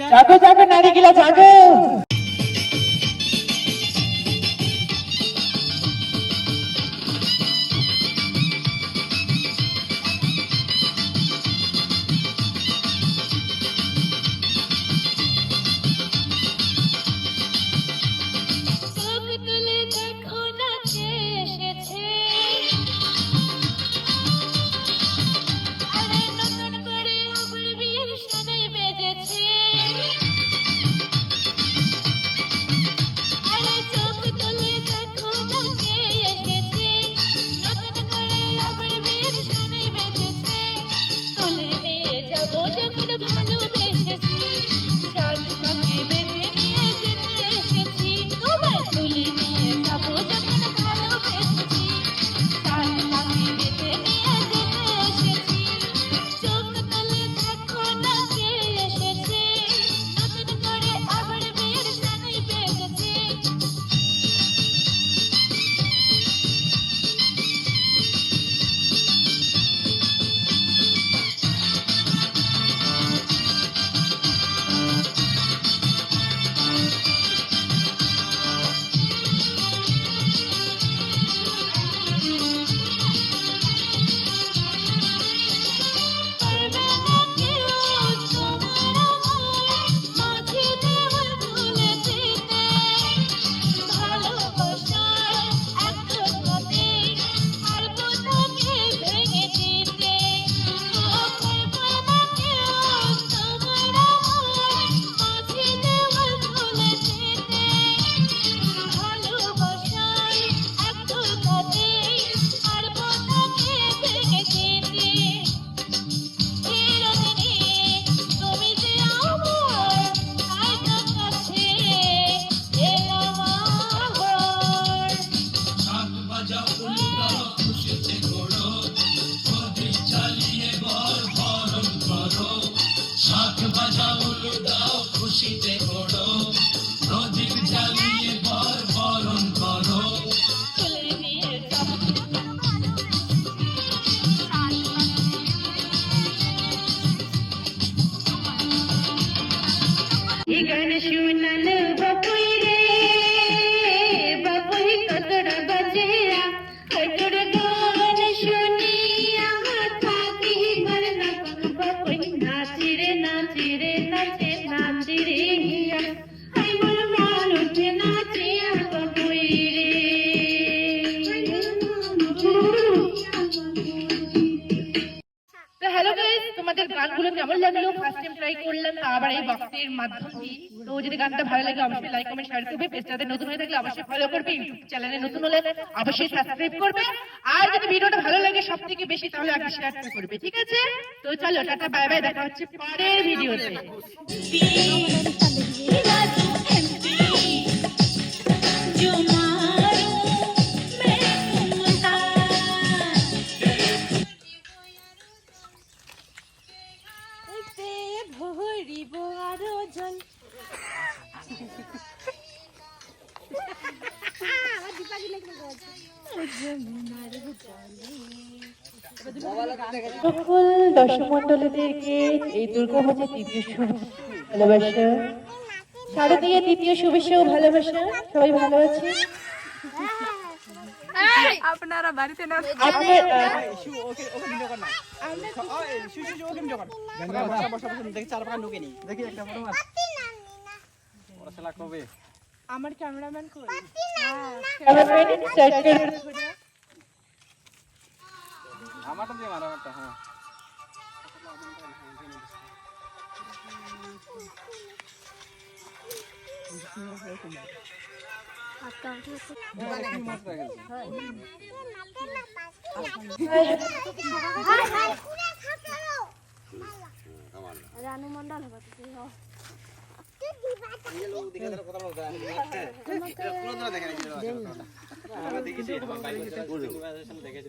না। জাগো জাগো নারীগুলা জাগো ভালো ঝাউলু দাও খুশিতে পড়ো প্রদীপ জ্বালিয়ে বর বরণ করো। ये गाना सुनना তোমাদের গানগুলো কেমন লাগল? ফার্স্ট টাইম ট্রাই করলাম, তা আবার এই বক্সের মাধ্যমে তো যদি গানটা ভালো লাগে, অবশ্যই লাইক কমেন্ট শেয়ার করবে। পেজটাতে নতুন হয়ে থাকলে অবশ্যই ফলো করবে ইউটিউব চ্যানেলে নতুন হলে অবশ্যই সাবস্ক্রাইব করবে। আর যদি ভিডিওটা ভালো লাগে সব থেকে বেশি, তাহলে আগে শেয়ার করবে, ঠিক আছে? তো চলো, টাটা বাই বাই দেখা হচ্ছে পরের ভিডিওতে। জল। সকল দর্শক মন্ডলীদেরকে এই দুর্গা পূজার তৃতীয় ভালোবাসা। শারদীয় তৃতীয় শুভেচ্ছা ভালোবাসা। সবাই ভালো আছে আপনারা বাড়িতে না আপনার আহ, শু ওকে ওকে ভিডিও কর না ও, এই, শু শু শু ওকে ভিডিও কর বসা বসা বসা দেখি চার পাকা ঢুকে নি দেখি একটা ফটো মার ওরা শালা কবে আমার ক্যামেরাম্যান কই ক্যামেরাম্যান স্টার্ট করুন আমারটা দিয়ে মারা আমারটা হ্যাঁ রানু মন্ডল হবে দেখেছি দেখেছি